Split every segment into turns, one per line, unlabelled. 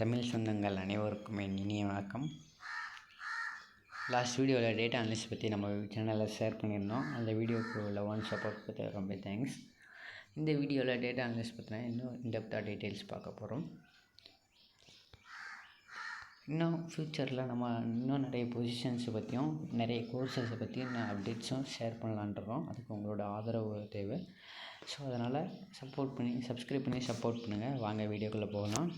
தமிழ் சொந்தங்கள் அனைவருக்கும் என் இனிய வணக்கம். லாஸ்ட் வீடியோவில் டேட்டா அனலிஸ்ட் பற்றி நம்ம சேனலில் ஷேர் பண்ணியிருந்தோம். அந்த வீடியோக்கு உள்ள ஒன் சப்போர்ட் பற்றி ரொம்ப தேங்க்ஸ் இந்த வீடியோவில் டேட்டா அனலிஸ்ட் பற்றின இன்னும் இன்டெப்த்தாக டீட்டெயில்ஸ் பார்க்க போகிறோம் இன்னும் ஃப்யூச்சரில் நம்ம இன்னும் நிறைய பொசிஷன்ஸை பற்றியும் நிறைய கோர்சஸை பற்றியும் நான் அப்டேட்ஸும் ஷேர் பண்ணலான்றோம் அதுக்கு உங்களோட ஆதரவு தேவை. ஸோ அதனால் சப்போர்ட் பண்ணி சப்ஸ்கிரைப் பண்ணி சப்போர்ட் பண்ணுங்கள் வாங்க வீடியோக்குள்ளே போகலாம்.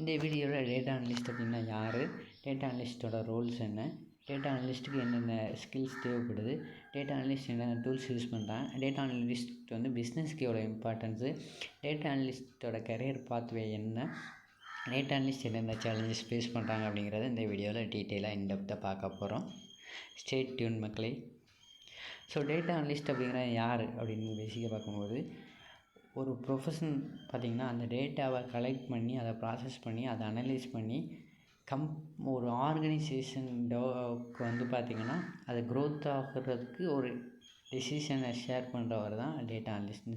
இந்த வீடியோவில் டேட்டா அனலிஸ்ட் அப்படின்னா யார்? டேட்டா அனலிஸ்ட்டோட ரோல்ஸ் என்ன? டேட்டா அனலிஸ்ட்டுக்கு என்னென்ன ஸ்கில்ஸ் தேவைப்படுது? டேட்டா அனலிஸ்ட் என்னென்ன டூல்ஸ் யூஸ் பண்ணுறாங்க டேட்டா அனலிஸ்ட் வந்து பிஸ்னஸ்க்கு எவ்வளோ இம்பார்ட்டன்ஸு டேட்டா அனலிஸ்ட்டோட கரியர் பாத்வே என்ன? டேட்டா அனலிஸ்ட் என்னென்ன சேலஞ்சஸ் ஃபேஸ் பண்ணுறாங்க அப்படிங்கிறத இந்த வீடியோவில் டீட்டெயிலாக இன்டெப்த்தாக பார்க்க போகிறோம் ஸ்டேட் டியூன் மக்களே. ஸோ டேட்டா அனலிஸ்ட் அப்படிங்கிற யார் அப்படின்னு பேசிக்காக பார்க்கும்போது ஒரு ப்ரொஃபஷன் பார்த்திங்கன்னா அந்த டேட்டாவை கலெக்ட் பண்ணி அதை ப்ராசஸ் பண்ணி அதை அனலைஸ் பண்ணி கம் ஒரு ஆர்கனைசேஷன் டெவக்கு வந்து பார்த்திங்கன்னா அது க்ரோத் ஆகிறதுக்கு ஒரு டெசிஷனை ஷேர் பண்ணுறவர் தான் டேட்டா அனலிஸ்ட்னு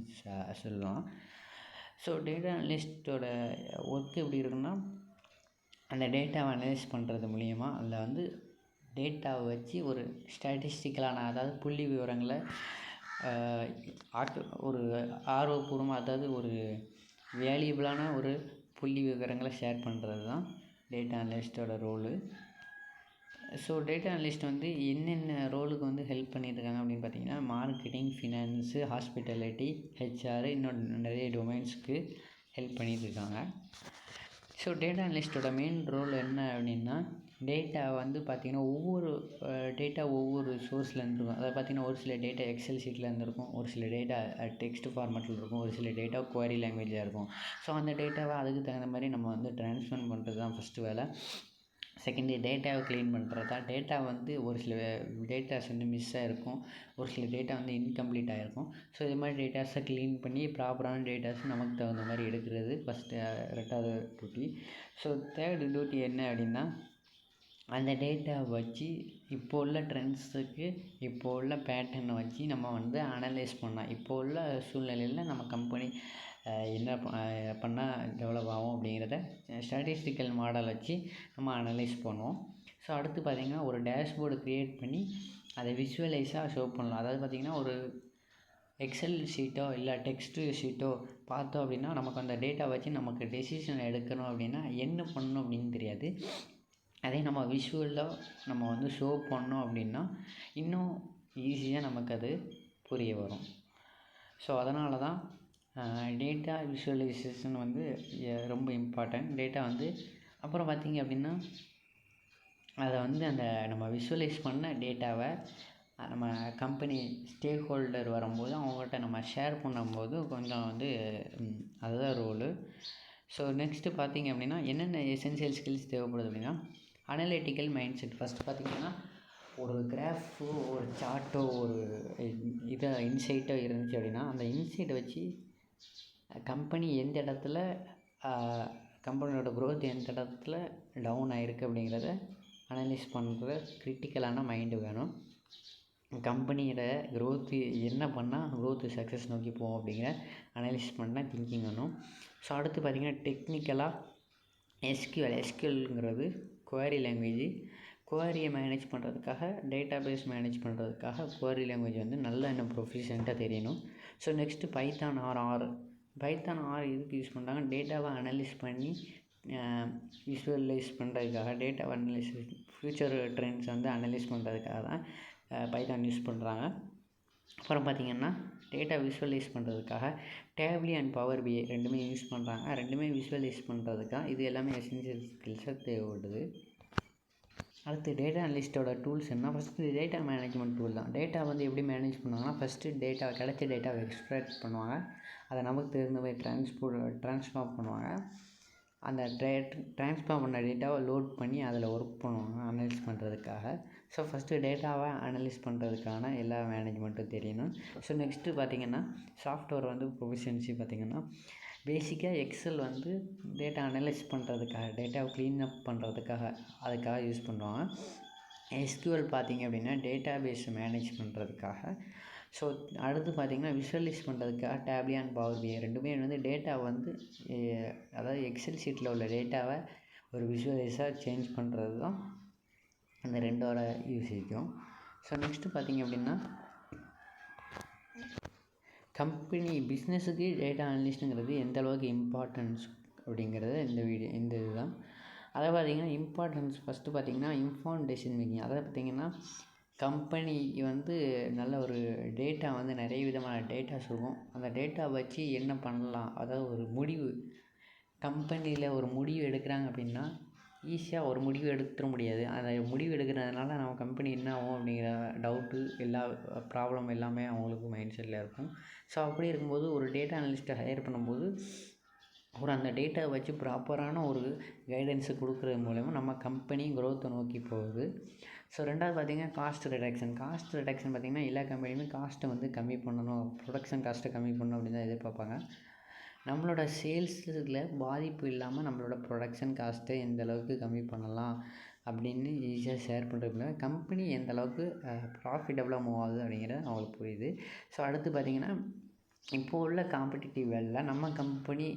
சொல்லலாம். ஸோ டேட்டா அனலிஸ்ட்டோட ஒர்க் எப்படி இருக்குன்னா அந்த டேட்டாவை அனலைஸ் பண்ணுறது மூலிமா அதில் வந்து டேட்டாவை வச்சு ஒரு ஸ்டாட்டிஸ்டிக்கலான அதாவது புள்ளி விவரங்களை ஆட்டு ஒரு ஆர்வப்பூர்வமாக அதாவது ஒரு வேல்யூபிளான ஒரு புள்ளி விவரங்களை ஷேர் பண்ணுறது தான் டேட்டா அனலிஸ்ட்டோட ரோலு ஸோ டேட்டா அனலிஸ்ட் வந்து என்னென்ன ரோலுக்கு வந்து ஹெல்ப் பண்ணியிருக்காங்க அப்படின்னு பார்த்தீங்கன்னா மார்க்கெட்டிங் ஃபினான்ஸு ஹாஸ்பிட்டாலிட்டி ஹெச்ஆர் இன்னும் நிறைய டொமைன்ஸுக்கு ஹெல்ப் பண்ணியிருக்காங்க. ஸோ டேட்டா அனலிஸ்ட்டோட மெயின் ரோல் என்ன அப்படின்னா டேட்டா வந்து பார்த்திங்கன்னா ஒவ்வொரு டேட்டா ஒவ்வொரு சோர்ஸ்லேருந்து இருக்கும் அதாவது பார்த்திங்கன்னா ஒரு சில டேட்டா எக்ஸல் ஷீட்லேருந்து இருக்கும் ஒரு சில டேட்டா டெக்ஸ்ட் ஃபார்மேட்டில் இருக்கும். ஒரு சில டேட்டா குவாரி லாங்குவேஜாக இருக்கும். ஸோ அந்த டேட்டாவை அதுக்கு தகுந்த மாதிரி நம்ம வந்து ட்ரான்ஸ்ஃபர் பண்ணுறது தான் ஃபஸ்ட்டு வேலை. செகண்டு டேட்டாவை க்ளீன் பண்ணுறது தான். டேட்டா வந்து ஒரு சில டேட்டாஸ் வந்து மிஸ் ஆகிருக்கும் ஒரு சில டேட்டா வந்து இன்கம்ப்ளீட் ஆகிருக்கும் ஸோ இது மாதிரி டேட்டாஸை க்ளீன் பண்ணி ப்ராப்பரான டேட்டாஸ் நமக்கு தகுந்த மாதிரி எடுக்கிறது ஃபஸ்ட்டு ரெண்டாவது டியூட்டி ஸோ தேர்டு டியூட்டி என்ன அப்படின்னா அந்த டேட்டாவை வச்சு இப்போ உள்ள ட்ரெண்ட்ஸுக்கு இப்போ உள்ள பேட்டர்னை வச்சு நம்ம வந்து அனலைஸ் பண்ணலாம். இப்போ உள்ள சூழ்நிலையில் நம்ம கம்பெனி என்ன பண்ணால் டெவலப் ஆகும் அப்படிங்கிறத ஸ்டாட்டிஸ்டிக்கல் மாடல் வச்சு நம்ம அனலைஸ் பண்ணுவோம். ஸோ அடுத்து பார்த்திங்கன்னா ஒரு டேஷ்போர்டு க்ரியேட் பண்ணி அதை விஷுவலைஸாக ஷோ பண்ணலாம். அதாவது பார்த்திங்கன்னா ஒரு எக்ஸல் ஷீட்டோ இல்லை டெக்ஸ்ட்டு ஷீட்டோ பார்த்தோம் அப்படின்னா நமக்கு அந்த டேட்டா வச்சு நமக்கு டெசிஷன் எடுக்கணும் அப்படின்னா என்ன பண்ணணும் அப்படின்னு தெரியாது. அதே நம்ம விஷுவலாக நம்ம வந்து ஷோ பண்ணோம் அப்படின்னா இன்னும் ஈஸியாக நமக்கு அது புரிய வரும். ஸோ அதனால தான் டேட்டா விஷுவலைசேஷன் வந்து ரொம்ப இம்பார்ட்டன்ட் டேட்டா வந்து அப்புறம் பார்த்திங்க அப்படின்னா அதை வந்து அந்த நம்ம விஷுவலைஸ் பண்ண டேட்டாவை நம்ம கம்பெனி ஸ்டேக் ஹோல்டர் வரும்போது அவங்கள்ட்ட நம்ம ஷேர் பண்ணும்போது கொஞ்சம் வந்து அதுதான் ரோலு ஸோ நெக்ஸ்ட்டு பார்த்திங்க அப்படின்னா என்னென்ன எசென்சியல் ஸ்கில்ஸ் தேவைப்படுது அப்படின்னா அனலிட்டிக்கல் மைண்ட் செட் ஃபஸ்ட்டு பார்த்திங்கன்னா ஒரு கிராஃபோ ஒரு சார்ட்டோ ஒரு இதை இன்சைட்டோ இருந்துச்சு அப்படின்னா அந்த இன்சைட்டை வச்சு கம்பெனி எந்த இடத்துல கம்பெனியோட க்ரோத் எந்த இடத்துல டவுன் ஆகிருக்கு அப்படிங்கிறத அனலைஸ் பண்ணுற கிரிட்டிக்கலான மைண்டு வேணும். கம்பெனியோட க்ரோத்து என்ன பண்ணால் க்ரோத்து சக்ஸஸ் நோக்கி போவோம் அப்படிங்கிற அனலைஸ் பண்ண திங்கிங் வேணும். ஸோ அடுத்து பார்த்திங்கன்னா டெக்னிக்கலாக எஸ்கியூஎல் எஸ்கியூஎல்ங்கிறது குவாரி லாங்குவேஜ் குவாரியை மேனேஜ் பண்ணுறதுக்காக டேட்டா பேஸ் மேனேஜ் பண்ணுறதுக்காக குவாரி லாங்குவேஜ் வந்து நல்லா இன்னும் ப்ரொஃபிஷியண்ட்டாக தெரியணும். So next Python R R Python R எதுக்கு யூஸ் பண்ணுறாங்க டேட்டாவை அனலைஸ் பண்ணி விஷுவலைஸ் பண்ணுறதுக்காக டேட்டாவை அனலைஸ் ஃப்யூச்சர் ட்ரெண்ட்ஸ் வந்து அனலைஸ் பண்ணுறதுக்காக தான் பைத்தான் யூஸ் பண்ணுறாங்க அப்புறம் பார்த்திங்கன்னா டேட்டா விஷுவலைஸ் பண்ணுறதுக்காக டேப்லி அண்ட் பவர் பிஐ ரெண்டுமே யூஸ் பண்ணுறாங்க ரெண்டுமே விஷுவலைஸ் பண்ணுறதுக்காக இது எல்லாமே எசென்சியல் ஸ்கில்ஸாக தேவைப்படுது. அடுத்து டேட்டா அனலிஸ்ட்டோட டூல்ஸ் என்ன? ஃபஸ்ட்டு டேட்டா மேனேஜ்மெண்ட் டூல் தான். டேட்டா வந்து எப்படி மேனேஜ் பண்ணுவாங்கன்னா ஃபஸ்ட்டு டேட்டா கிடைச்ச டேட்டாவை எக்ஸ்ட்ராக்ட் பண்ணுவாங்க. அதை நமக்கு தெரிந்த போய் ட்ரான்ஸ்போர்ட் ட்ரான்ஸ்ஃபார்ம் பண்ணுவாங்க. அந்த ட்ரே ட்ரான்ஸ்ஃபார்ம் பண்ண டேட்டாவை லோட் பண்ணி அதில் ஒர்க் பண்ணுவாங்க அனலைஸ் பண்ணுறதுக்காக ஸோ ஃபஸ்ட்டு டேட்டாவை அனலைஸ் பண்ணுறதுக்கான எல்லா மேனேஜ்மெண்ட்டும் தெரியணும். ஸோ நெக்ஸ்ட்டு பார்த்திங்கன்னா சாஃப்ட்வேர் வந்து ப்ரொஃபிஷியன்சி பார்த்திங்கன்னா பேசிக்காக எக்ஸல் வந்து டேட்டா அனலைஸ் பண்ணுறதுக்காக டேட்டாவை க்ளீன் அப் பண்ணுறதுக்காக அதுக்காக யூஸ் பண்ணுவாங்க. எஸ்கியூஎல் பார்த்திங்க அப்படின்னா டேட்டா பேஸ் மேனேஜ் பண்ணுறதுக்காக ஸோ அடுத்து பார்த்திங்கன்னா விஷுவலைஸ் பண்ணுறதுக்காக டேப்லி அண்ட் பவர் பிஐ ரெண்டுமே வந்து டேட்டா வந்து அதாவது எக்ஸல் ஷீட்டில் உள்ள டேட்டாவை ஒரு விஷுவலைஸாக சேஞ்ச் பண்ணுறது தான் அந்த ரெண்டோட யூஸ் இருக்கும் ஸோ நெக்ஸ்ட்டு பார்த்திங்க அப்படின்னா கம்பெனி பிஸ்னஸுக்கு டேட்டா அனலிஸ்ட்டுங்கிறது எந்த அளவுக்கு இம்பார்ட்டன்ஸ் அப்படிங்கிறது இந்த வீடியோ இந்த இதுதான். அதை பார்த்திங்கன்னா இம்பார்ட்டன்ஸ் ஃபஸ்ட்டு பார்த்திங்கன்னா இன்ஃபார்ம் டெசிஷன் மேக்கிங் அதை பார்த்திங்கன்னா கம்பெனி வந்து நல்ல ஒரு டேட்டா வந்து நிறைய விதமான டேட்டாஸ் இருக்கும் அந்த டேட்டா வச்சு என்ன பண்ணலாம்? அதாவது ஒரு முடிவு. கம்பெனியில் ஒரு முடிவு எடுக்கிறாங்க அப்படின்னா ஈஸியாக ஒரு முடிவு எடுத்துட முடியாது. அந்த முடிவு எடுக்கிறதுனால நம்ம கம்பெனி என்ன ஆகும் அப்படிங்கிற டவுட்டு எல்லா ப்ராப்ளம் எல்லாமே அவங்களுக்கு மைண்ட் செட்டில் இருக்கும். ஸோ அப்படி இருக்கும்போது ஒரு டேட்டா அனலிஸ்ட்டை ஹையர் பண்ணும்போது ஒரு அந்த டேட்டாவை வச்சு ப்ராப்பரான ஒரு கைடன்ஸை கொடுக்குறது மூலயமா நம்ம கம்பெனி க்ரோத்தை நோக்கி போகுது. ஸோ ரெண்டாவது பார்த்திங்கன்னா காஸ்ட் ரிடக்ஷன் காஸ்ட் ரிடக்ஷன் பார்த்திங்கன்னா எல்லா கம்பெனியுமே காஸ்ட்டை வந்து கம்மி பண்ணணும். ப்ரொடக்ஷன் காஸ்ட்டை கம்மி பண்ணணும் அப்படின்னு தான் எதிர்பார்ப்பாங்க. நம்மளோட சேல்ஸில் பாதிப்பு இல்லாமல் நம்மளோட ப்ரொடக்ஷன் காஸ்ட்டை எந்த அளவுக்கு கம்மி பண்ணலாம் அப்படின்னு ஈஸியாக ஷேர் பண்ணுறது கம்பெனி எந்த அளவுக்கு ப்ராஃபிட்டபுளாக மூவ் ஆகுது அப்படிங்கிறது அவங்களுக்கு புரியுது. ஸோ அடுத்து பார்த்திங்கன்னா இப்போ உள்ள காம்படிட்டிவ் வேலில் நம்ம கம்பெனி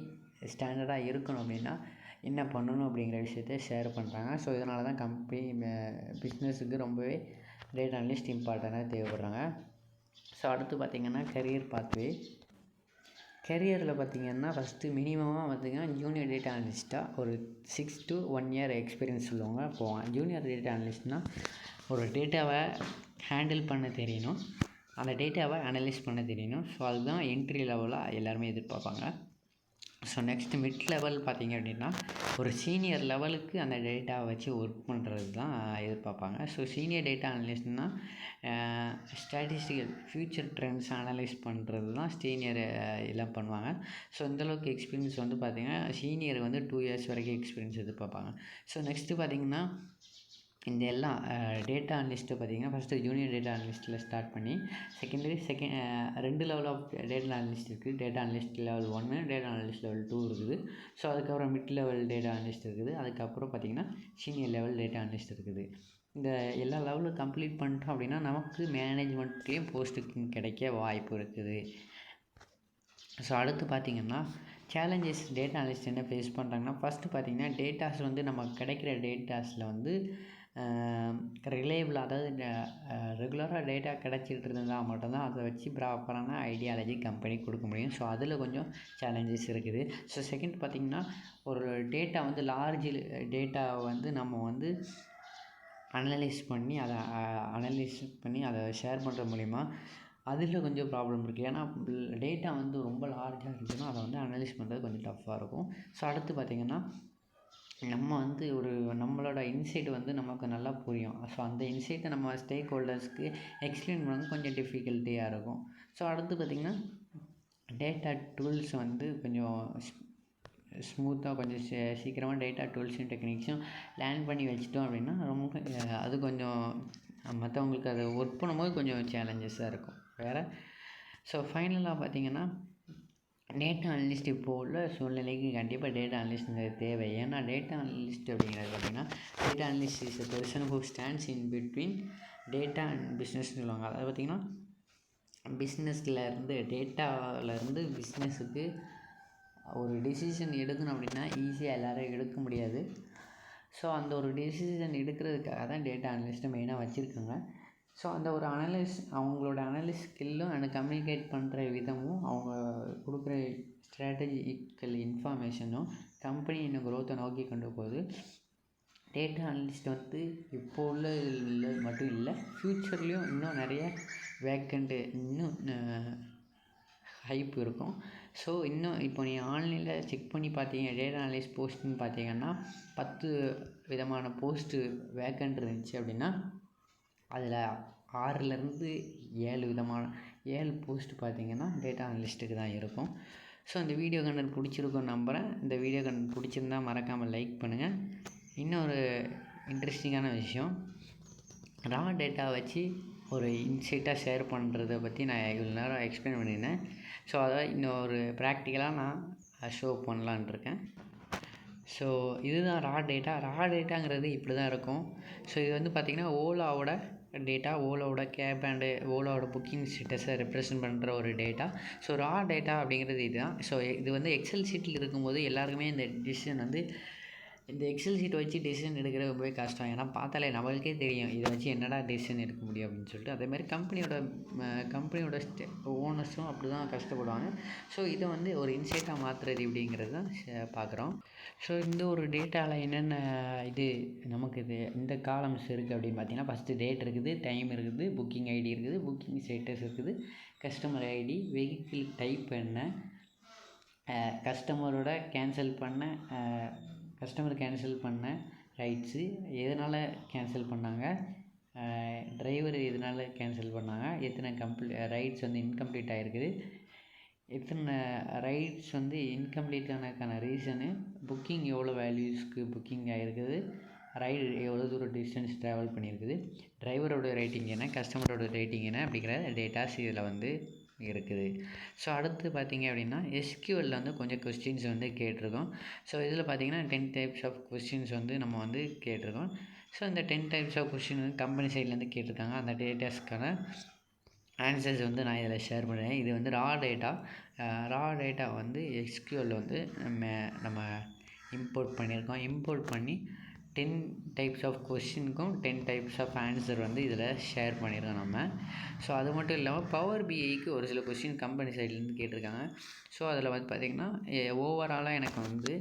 ஸ்டாண்டர்டாக இருக்கணும் அப்படின்னா என்ன பண்ணணும் அப்படிங்கிற விஷயத்த ஷேர் பண்ணுறாங்க ஸோ இதனால தான் கம்பெனி பிஸ்னஸுக்கு ரொம்பவே டேட்டா அனலிஸ்ட் இம்பார்ட்டண்ட்டாக தேவைப்படுறாங்க. ஸோ அடுத்து பார்த்திங்கன்னா கரியர் பாத்வே கெரியரில் பார்த்திங்கன்னா ஃபஸ்ட்டு மினிமமாக பார்த்திங்கன்னா ஜூனியர் டேட்டா அனலிஸ்ட்டாக ஒரு six to one year experience உள்ளவங்க போவாங்க. ஜூனியர் டேட்டா அனலிஸ்ட்னால் ஒரு டேட்டாவை ஹேண்டில் பண்ண தெரியணும். அந்த டேட்டாவை அனலைஸ் பண்ண தெரியணும். ஸோ அதுதான் என்ட்ரி லெவலாக எல்லாருமே எதிர்பார்ப்பாங்க. ஸோ நெக்ஸ்ட்டு மிட் லெவல் பார்த்திங்க அப்படின்னா ஒரு சீனியர் லெவலுக்கு அந்த டேட்டாவை வச்சு ஒர்க் பண்ணுறது தான் எதிர்பார்ப்பாங்க. ஸோ சீனியர் டேட்டா அனலிஸ்ட்னால் ஸ்டாட்டிஸ்டிக்கல் ஃப்யூச்சர் ட்ரெண்ட்ஸ் அனலைஸ் பண்ணுறது தான் சீனியர் எல்லாம் பண்ணுவாங்க. ஸோ இந்தளவுக்கு எக்ஸ்பீரியன்ஸ் வந்து பார்த்திங்கன்னா சீனியர் வந்து டூ இயர்ஸ் வரைக்கும் எக்ஸ்பீரியன்ஸ் எதிர்பார்ப்பாங்க. ஸோ நெக்ஸ்ட்டு பார்த்திங்கன்னா இந்த எல்லாம் டேட்டா அனலிஸ்ட்டு பார்த்திங்கன்னா ஃபஸ்ட்டு ஜூனியர் டேட்டா அனலிஸ்ட்டில் ஸ்டார்ட் பண்ணி செகண்டரி செகண்ட் ரெண்டு லெவல் ஆஃப் டேட்டா அனலிஸ்ட் இருக்குது டேட்டா அனலிஸ்ட் லெவல் ஒன்று டேட்டா அனலிஸ்ட் லெவல் டூ இருக்குது. ஸோ அதுக்கப்புறம் மிட் லெவல் டேட்டா அனலிஸ்ட் இருக்குது. அதுக்கப்புறம் பார்த்திங்கன்னா சீனியர் லெவல் டேட்டா அனலிஸ்ட் இருக்குது. இந்த எல்லா லெவலும் கம்ப்ளீட் பண்ணிட்டோம் அப்படின்னா நமக்கு மேனேஜ்மெண்ட்லேயும் போஸ்ட்டுக்கு கிடைக்க வாய்ப்பு இருக்குது. ஸோ அடுத்து பார்த்திங்கன்னா சேலஞ்சஸ் டேட்டா அனலிஸ்ட் என்ன ஃபேஸ் பண்ணுறாங்கன்னா ஃபஸ்ட்டு பார்த்திங்கன்னா டேட்டாஸ் வந்து நமக்கு கிடைக்கிற டேட்டாஸில் வந்து ரிலேபிள் அதாவது ரெகுலராக டேட்டா கிடச்சிட்டு இருந்தால் மட்டும்தான் அதை வச்சு ப்ராப்பரான ஐடியாலஜி கம்பெனி கொடுக்க முடியும். ஸோ அதில் கொஞ்சம் சேலஞ்சஸ் இருக்குது. ஸோ செகண்ட் பார்த்திங்கன்னா ஒரு டேட்டா வந்து லார்ஜ் டேட்டா வந்து நம்ம வந்து அனலைஸ் பண்ணி அதை அனலைஸ் பண்ணி அதை ஷேர் பண்ணுற மூலிமா அதில் கொஞ்சம் ப்ராப்ளம் இருக்குது ஏன்னா டேட்டா வந்து ரொம்ப லார்ஜாக இருந்துச்சுன்னா அதை வந்து அனலைஸ் பண்ணுறது கொஞ்சம் டஃப்பாக இருக்கும். ஸோ அடுத்து பார்த்திங்கன்னா நம்ம வந்து ஒரு நம்மளோட இன்சைட் வந்து நமக்கு நல்லா புரியும். ஸோ அந்த இன்சைட்டை நம்ம ஸ்டேக் ஹோல்டர்ஸ்க்கு எக்ஸ்பிளைன் பண்ண கொஞ்சம் டிஃபிகல்ட்டியாக இருக்கும். ஸோ அடுத்து பார்த்திங்கன்னா டேட்டா டூல்ஸ் வந்து கொஞ்சம் ஸ்மூத்தாக கொஞ்சம் சீ சீக்கிரமாக டேட்டா டூல்ஸும் டெக்னிக்ஸும் லேர்ன் பண்ணி வச்சிட்டோம் அப்படின்னா ரொம்ப அது கொஞ்சம் மற்றவங்களுக்கு அதை ஒர்க் பண்ணும்போது கொஞ்சம் சேலஞ்சஸாக இருக்கும். வேறு? ஸோ ஃபைனலாக பார்த்திங்கன்னா டேட்டா அனலிஸ்ட் இப்போ உள்ள சூழ்நிலைக்கு கண்டிப்பாக டேட்டா அனலிஸ்ட்ங்கிறது தேவை. ஏன்னா டேட்டா அனலிஸ்ட் அப்படிங்கிறது பார்த்திங்கன்னா data analyst is a person who stands in between data and பிஸ்னஸ்னு சொல்லுவாங்க. அதாவது பார்த்திங்கன்னா பிஸ்னஸ்லேருந்து டேட்டாவிலேருந்து பிஸ்னஸுக்கு ஒரு டிசிஷன் எடுக்கணும் அப்படின்னா ஈஸியாக எல்லோரும் எடுக்க முடியாது. ஸோ அந்த ஒரு டெசிஷன் எடுக்கிறதுக்காக தான் டேட்டா அனலிஸ்ட்டை மெயினாக வச்சுருக்காங்க. ஸோ அந்த ஒரு அனலைஸ் அவங்களோட அனலைஸ் ஸ்கில்லும் அண்ட் கம்யூனிகேட் பண்ணுற விதமும் அவங்க கொடுக்குற ஸ்ட்ராட்டஜிக்கல் இன்ஃபர்மேஷனும் கம்பெனி இன்னும் க்ரோத்தை நோக்கி கொண்டு போகுது. டேட்டா அனலிஸ்ட் வந்து இப்போ உள்ள இதில் மட்டும் இல்லை ஃப்யூச்சர்லேயும் இன்னும் நிறைய வேக்கண்ட்டு இன்னும் ஹைப் இருக்கும். ஸோ இன்னும் இப்போ நீ ஆன்லைனில் செக் பண்ணி பார்த்தீங்க டேட்டா அனலிஸ்ட் போஸ்ட்டுன்னு பார்த்தீங்கன்னா பத்து விதமான போஸ்ட்டு வேக்கண்ட் இருந்துச்சு அப்படின்னா அதில் ஆறுலேருந்து ஏழு விதமான ஏழு போஸ்ட் பார்த்திங்கன்னா டேட்டா அனலிஸ்ட்டுக்கு தான் இருக்கும். ஸோ இந்த வீடியோ கண்டென்ட் பிடிச்சிருக்கும்னு நம்புகிறேன் இந்த வீடியோ கண்டென்ட் பிடிச்சிருந்தா மறக்காமல் லைக் பண்ணுங்கள் இன்னொரு இன்ட்ரெஸ்டிங்கான விஷயம். ரா டேட்டா வச்சு ஒரு இன்சைட்டாக ஷேர் பண்ணுறத பற்றி நான் இவ்வளோ நேரம் எக்ஸ்பிளைன் பண்ணியிருந்தேன். ஸோ அதை இன்னொரு ப்ராக்டிக்கலாக நான் ஷோ பண்ணலான் இருக்கேன். ஸோ இதுதான் ரா டேட்டா ரா டேட்டாங்கிறது இப்படி தான் இருக்கும். ஸோ இது வந்து பார்த்திங்கன்னா ஓலாவோட டேட்டா ஓலாவோட கேப் அண்டு ஓலாவோட புக்கிங் ஸ்டேட்டஸை ரெப்ரசன்ட் பண்ணுற ஒரு டேட்டா ஸோ ரா டேட்டா அப்படிங்கிறது இதுதான். ஸோ இது வந்து எக்ஸல் ஷீட்டில் இருக்கும்போது எல்லாருக்குமே இந்த டிசிஷன் வந்து இந்த எக்ஸல் ஷீட் வச்சு டெசிஷன் எடுக்கிறது ரொம்பவே கஷ்டம். ஏன்னா பார்த்தாலே நம்மளுக்கே தெரியும். இதை வச்சு என்னடா டெசிஷன் எடுக்க முடியும் அப்படின்னு சொல்லிட்டு. அதே மாதிரி கம்பெனியோட கம்பெனியோட ஸ்டே ஓனர்ஸும் அப்படி தான் கஷ்டப்படுவாங்க. ஸோ இதை வந்து ஒரு இன்சைட்டாக மாற்றுறது எப்படிங்கிறது தான் பார்க்குறோம். ஸோ இந்த ஒரு டேட்டாவில் என்னென்ன இது நமக்கு இது இந்த காலம்ஸ் இருக்குது அப்படின்னு பார்த்தீங்கன்னா ஃபஸ்ட்டு டேட் இருக்குது டைம் இருக்குது புக்கிங் ஐடி இருக்குது புக்கிங் ஸ்டேட்டஸ் இருக்குது கஸ்டமர் ஐடி வெஹிக்கிள் டைப் என்ன கஸ்டமரோட கேன்சல் பண்ண கஸ்டமர் கேன்சல் பண்ண ரைட்ஸு எதனால் கேன்சல் பண்ணாங்க? டிரைவர் எதனால் கேன்சல் பண்ணாங்க? எத்தனை கம்ப்ளீ ரைட்ஸ் வந்து இன்கம்ப்ளீட் ஆகிருக்குது எத்தனை ரைட்ஸ் வந்து இன்கம்ப்ளீட் ஆனதுக்கான ரீசனு? புக்கிங் எவ்வளோ வேல்யூஸ்க்கு புக்கிங் ஆகிருக்குது ரைடு எவ்வளோ தூரம் டிஸ்டன்ஸ் ட்ராவல் பண்ணியிருக்குது? டிரைவரோட ரேட்டிங் என்ன? கஸ்டமரோட ரேட்டிங் என்ன? அப்படிங்கிற டேட்டாஸ் இதில் வந்து இருக்குது. ஸோ அடுத்து பார்த்தீங்க அப்படின்னா எஸ்கியூஎல்ல வந்து கொஞ்சம் கொஸ்டின்ஸ் வந்து கேட்டிருக்கோம். ஸோ இதில் பார்த்தீங்கன்னா டென் டைப்ஸ் ஆஃப் கொஸ்டின்ஸ் வந்து நம்ம வந்து கேட்டிருக்கோம். ஸோ இந்த டென் டைப்ஸ் ஆஃப் கொஸ்டின் வந்து கம்பெனி சைட்லேருந்து கேட்டிருக்காங்க. அந்த டேட்டாஸ்க்கான ஆன்சர்ஸ் வந்து நான் இதில் ஷேர் பண்ணுறேன். இது வந்து ரா டேட்டா ரா டேட்டா வந்து எஸ்கியூஎல் வந்து நம்ம நம்ம இம்போர்ட் பண்ணியிருக்கோம். இம்போர்ட் பண்ணி டென் டைப்ஸ் ஆஃப் கொஷினுக்கும் டென் டைப்ஸ் ஆஃப் ஆன்சர் வந்து இதில் ஷேர் பண்ணியிருக்கோம் நம்ம. ஸோ அது மட்டும் இல்லாமல் பவர் பிஐக்கு ஒரு சில கொஷின் கம்பெனி சைட்லேருந்து கேட்டிருக்காங்க. ஸோ அதில் வந்து பார்த்திங்கன்னா ஓவராலாக எனக்கு வந்து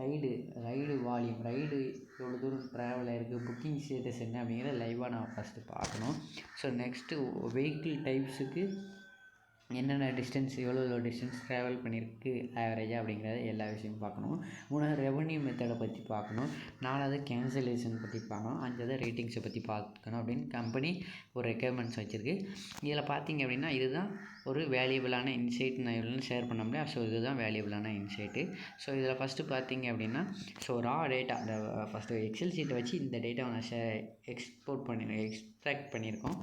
ரைடு ரைடு வால்யூம் ரைடு எவ்வளோ தூரம் ட்ராவல் ஆகிருக்கு புக்கிங் ஸ்டேட்டஸ் என்ன அப்படிங்கிறத லைவாக நான் ஃபஸ்ட்டு பார்க்கணும். ஸோ நெக்ஸ்ட்டு வெஹிக்கிள் டைப்ஸுக்கு என்னென்ன டிஸ்டன்ஸ் எவ்வளோ எவ்வளோ டிஸ்டன்ஸ் ட்ராவல் பண்ணியிருக்கு ஆவரேஜாக அப்படிங்கிறத எல்லா விஷயமும் பார்க்கணும். மூணாவது ரெவன்யூ மெத்தடை பற்றி பார்க்கணும். நாலாவது கேன்சலேஷன் பற்றி பார்க்கணும். அஞ்சாவது ரேட்டிங்ஸை பற்றி பார்க்கணும் அப்படின்னு கம்பெனி ஒரு ரெக்குயர்மெண்ட்ஸ் வச்சுருக்கு. இதில் பார்த்தீங்க அப்படின்னா இதுதான் ஒரு வேல்யூபிளான இன்சைட் நான் இவ்வளோ ஷேர் பண்ண முடியும். ஸோ இதுதான் வேல்யூபிளான இன்சைட்டு ஸோ இதில் ஃபஸ்ட்டு பார்த்தீங்க அப்படின்னா ஸோ ரா டேட்டா இந்த ஃபஸ்ட்டு எக்ஸல் ஷீட்டை வச்சு இந்த டேட்டாவை நான் ஷே எக்ஸ்போர்ட் பண்ணி எக்ஸ்ட்ராக்ட் பண்ணியிருக்கோம்.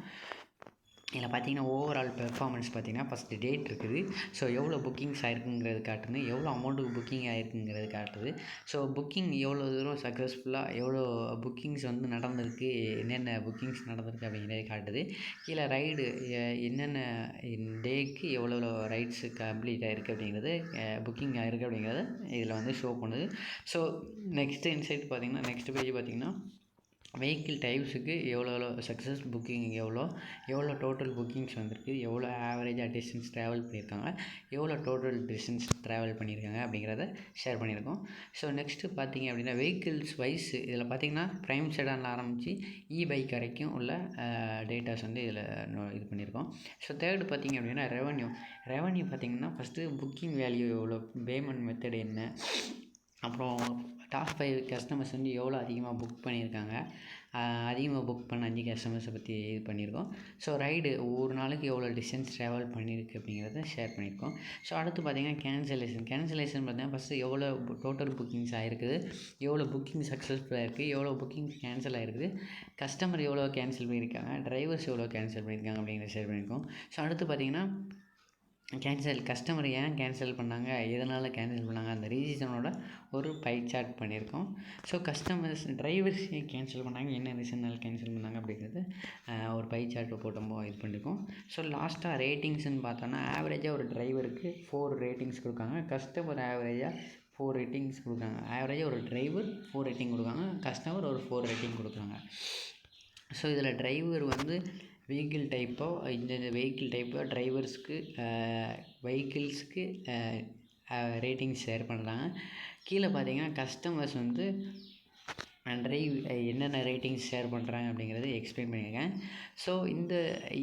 இதில் பார்த்தீங்கன்னா ஓவரால் பெர்ஃபார்மன்ஸ் பார்த்தீங்கன்னா ஃபஸ்ட்டு டேட் இருக்குது. ஸோ எவ்வளோ புக்கிங்ஸ் ஆயிருக்குங்கிறது காட்டுது. எவ்வளோ அமௌண்ட்டுக்கு புக்கிங் ஆயிருக்குங்கிறது காட்டுது. ஸோ புக்கிங் எவ்வளோ தூரம் சக்ஸஸ்ஃபுல்லாக எவ்வளோ புக்கிங்ஸ் வந்து நடந்திருக்கு என்னென்ன புக்கிங்ஸ் நடந்திருக்கு அப்படிங்கிறத காட்டுது. கீழே ரைடு என்னென்ன டேக்கு எவ்வளோ ரைட்ஸ் கம்ப்ளீட் ஆகிருக்கு அப்படிங்கிறது புக்கிங் ஆகிருக்கு அப்படிங்கிறது இதில் வந்து ஷோ பண்ணுது. ஸோ நெக்ஸ்ட்டு இன்சைட் பார்த்தீங்கன்னா நெக்ஸ்ட் பேஜ் பார்த்தீங்கன்னா வெஹிக்கிள் டைப்ஸுக்கு எவ்வளோ எவ்வளோ சக்ஸஸ் புக்கிங் எவ்வளோ எவ்வளோ டோட்டல் புக்கிங்ஸ் வந்திருக்கு எவ்வளோ ஆவரேஜாக டிஸ்டன்ஸ் ட்ராவல் பண்ணியிருக்காங்க எவ்வளோ டோட்டல் டிஸ்டன்ஸ் ட்ராவல் பண்ணியிருக்காங்க அப்படிங்கிறத ஷேர் பண்ணியிருக்கோம். ஸோ நெக்ஸ்ட்டு பார்த்தீங்க அப்படின்னா வெஹிக்கிள்ஸ் வைஸ் இதில் பார்த்தீங்கன்னா ப்ரைம் செடானில் ஆரம்பித்து இ பைக் வரைக்கும் உள்ள டேட்டாஸ் வந்து இதில் இது பண்ணியிருக்கோம். ஸோ தேர்டு பார்த்தீங்க அப்படின்னா ரெவன்யூ ரெவன்யூ பார்த்தீங்கன்னா ஃபஸ்ட்டு புக்கிங் வேல்யூ எவ்வளோ பேமெண்ட் மெத்தட் என்ன அப்புறம் டாப் ஃபைவ் கஸ்டமர்ஸ் வந்து எவ்வளோ அதிகமாக புக் பண்ணியிருக்காங்க? அதிகமாக புக் பண்ண அஞ்சு கஸ்டமர்ஸை பற்றி இது பண்ணியிருக்கோம். ஸோ ரைடு ஒவ்வொரு நாளைக்கு எவ்வளோ டிஸ்டன்ஸ் ட்ராவல் பண்ணியிருக்கு அப்படிங்கிறத ஷேர் பண்ணியிருக்கோம். ஸோ அடுத்து பார்த்திங்கன்னா கேன்சலேஷன் கேன்சலேஷன் பார்த்தீங்கன்னா ஃபஸ்ட்டு எவ்வளோ டோட்டல் புக்கிங்ஸ் ஆகிருக்குது எவ்வளோ புக்கிங் சக்ஸஸ்ஃபுல்லாக இருக்குது எவ்வளோ புக்கிங் கேன்சல் ஆகிருக்குது கஸ்டமர் எவ்வளோ கேன்சல் பண்ணியிருக்காங்க? டிரைவர்ஸ் எவ்வளோ கேன்சல் பண்ணியிருக்காங்க அப்படிங்கிறத ஷேர் பண்ணியிருக்கோம். ஸோ அடுத்து பார்த்திங்கன்னா கேன்சல் கஸ்டமர் ஏன் கேன்சல் பண்ணாங்க? எதனால் கேன்சல் பண்ணாங்க? அந்த ரீசனோட ஒரு பை சார்ட் பண்ணியிருக்கோம். ஸோ கஸ்டமர்ஸ் டிரைவர்ஸ் ஏன் கேன்சல் பண்ணாங்க? என்ன ரீசனால் கேன்சல் பண்ணாங்க அப்படிங்கிறது ஒரு பை சார்ட் போட்டோம்போ இது பண்ணியிருக்கோம். ஸோ லாஸ்ட்டாக ரேட்டிங்ஸ்னு பார்த்தோன்னா ஆவரேஜாக ஒரு டிரைவருக்கு ஃபோர் ரேட்டிங்ஸ் கொடுக்காங்க. கஸ்டமர் ஆவரேஜாக ஃபோர் ரேட்டிங்ஸ் கொடுக்காங்க. ஆவரேஜாக ஒரு டிரைவர் ஃபோர் ரேட்டிங் கொடுக்காங்க. கஸ்டமர் ஒரு ஃபோர் ரேட்டிங் கொடுக்குறாங்க. ஸோ இதில் டிரைவர் வந்து வெஹிக்கிள் டைப்போ இந்த வெஹிக்கிள் டைப்போ டிரைவர்ஸ்க்கு வெஹிக்கிள்ஸ்க்கு ரேட்டிங்ஸ் ஷேர் பண்ணுறாங்க கீழே பார்த்தீங்கன்னா கஸ்டமர்ஸ் வந்து ட்ரைவ் என்னென்ன ரேட்டிங்ஸ் ஷேர் பண்ணுறாங்க அப்படிங்கிறத எக்ஸ்பிளைன் பண்ணியிருக்கேன் ஸோ இந்த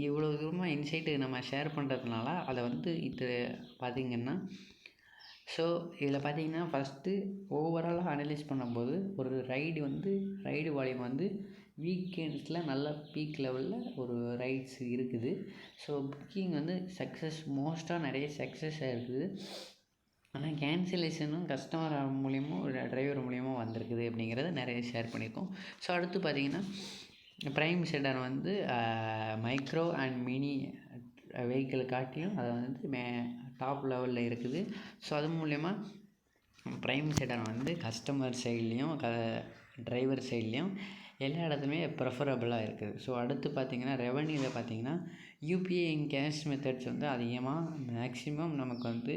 இவ்வளோ தூரமாக இன்சைட்டு நம்ம ஷேர் பண்ணுறதுனால அதை வந்து இது பார்த்திங்கன்னா ஸோ இதில் பார்த்தீங்கன்னா ஃபஸ்ட்டு ஓவராலாக அனலைஸ் பண்ணும்போது ஒரு ரைடு வந்து ரைடு வால்யூம் வந்து வீக்கெண்ட்ஸில் நல்ல பீக் லெவலில் ஒரு ரைட்ஸ் இருக்குது. ஸோ புக்கிங் வந்து சக்ஸஸ் மோஸ்ட்டாக நிறைய சக்ஸஸாக இருக்குது. ஆனால் கேன்சலேஷனும் கஸ்டமர் மூலியமாக ஒரு டிரைவர் மூலியமாக வந்திருக்குது அப்படிங்கிறத நிறைய ஷேர் பண்ணியிருக்கோம். ஸோ அடுத்து பார்த்திங்கன்னா ப்ரைம் செடான் வந்து மைக்ரோ அண்ட் மினி வெஹிக்கிளை காட்டியும் அதை வந்து மே டாப் லெவலில் இருக்குது. ஸோ அது மூலயமா ப்ரைம் செடான் வந்து கஸ்டமர் சைட்லேயும் க டிரைவர் சைட்லேயும் எல்லா இடத்துலையுமே ப்ரிஃபரபுளாக இருக்குது. ஸோ அடுத்து பார்த்திங்கன்னா ரெவன்யூவில் பார்த்திங்கன்னா யூபிஐ கேஷ் மெத்தட்ஸ் வந்து அதிகமாக மேக்ஸிமம் நமக்கு வந்து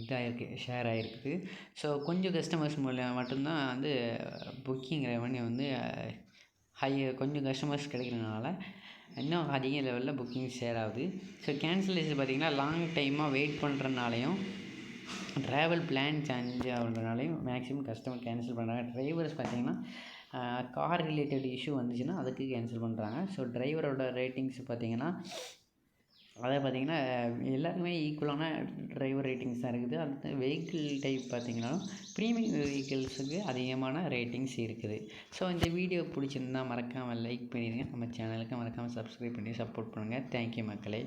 இதாகிருக்கு ஷேர் ஆகிருக்குது ஸோ கொஞ்சம் கஸ்டமர்ஸ் மூலம் மட்டும்தான் வந்து புக்கிங் ரெவன்யூ வந்து ஹை கொஞ்சம் கஸ்டமர்ஸ் கிடைக்கிறதுனால இன்னும் அதிக லெவலில் புக்கிங் ஷேர் ஆகுது. ஸோ கேன்சலேஷன் பார்த்திங்கன்னா லாங் டைமாக வெயிட் பண்ணுறனாலையும் ட்ராவல் பிளான் சேஞ்ச் ஆகுறதுனாலையும் மேக்ஸிமம் கஸ்டமர் கேன்சல் பண்ணுறாங்க டிரைவர்ஸ் பார்த்திங்கன்னா கார் ரிலேட்டட் இஷ்யூ வந்துச்சுன்னா அதுக்கு கேன்சல் பண்ணுறாங்க ஸோ டிரைவரோட ரேட்டிங்ஸ் பார்த்திங்கன்னா அதே பார்த்திங்கன்னா எல்லாருக்குமே ஈக்குவலான டிரைவர் ரேட்டிங்ஸ் தான் இருக்குது. அடுத்து வெஹிக்கிள் டைப் பார்த்திங்கன்னா ப்ரீமியம் வெஹிக்கிள்ஸுக்கு அதிகமான ரேட்டிங்ஸ் இருக்குது. ஸோ இந்த வீடியோ பிடிச்சிருந்தா மறக்காமல் லைக் பண்ணிடுங்க. நம்ம சேனலுக்கு மறக்காமல் சப்ஸ்கிரைப் பண்ணி சப்போர்ட் பண்ணுங்கள் தேங்க்யூ மக்களே.